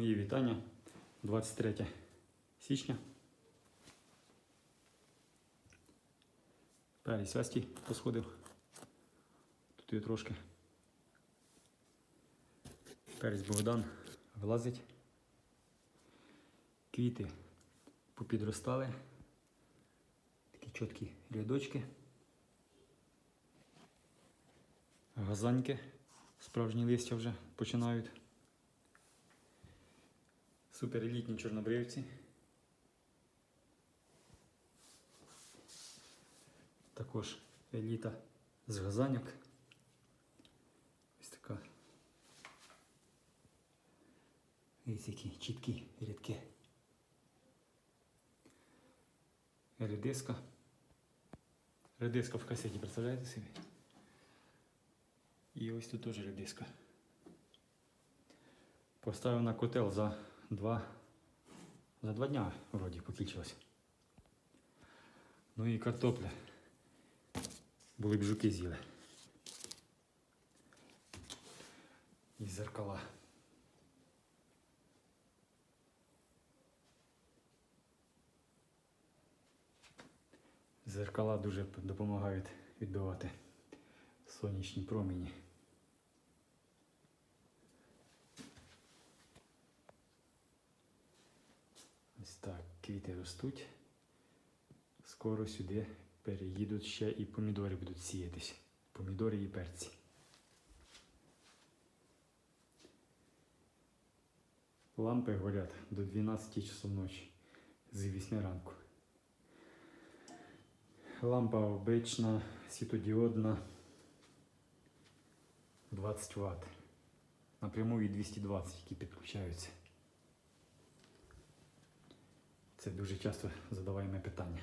Мої вітання. 23 січня. Перець Весті посходив. Тут є трошки. Перець Богдан вилазить. Квіти попідростали. Такі чіткі рядочки. Газаньки. Справжні листя вже починають. Суперелітні чорнобривці. Також еліта з газаньок. Ось така. Ось які чіткі рядки. Редиска. Редиска в касеті, представляєте собі? І ось тут теж редиска. Поставив на котел за два, за два дня вроді покінчилось. Ну і картопля. Були б жуки з'їли. І зеркала. Зеркала дуже допомагають відбивати сонячні промені. Ось так, квіти ростуть. Скоро сюди переїдуть ще і помідори будуть сіятись. Помідори і перці. Лампи горять до 12 часов ночі з 8 ранку. Лампа обична, світодіодна 20 Вт. Напряму і 220, які підключаються. Це дуже часто задаваємо питання.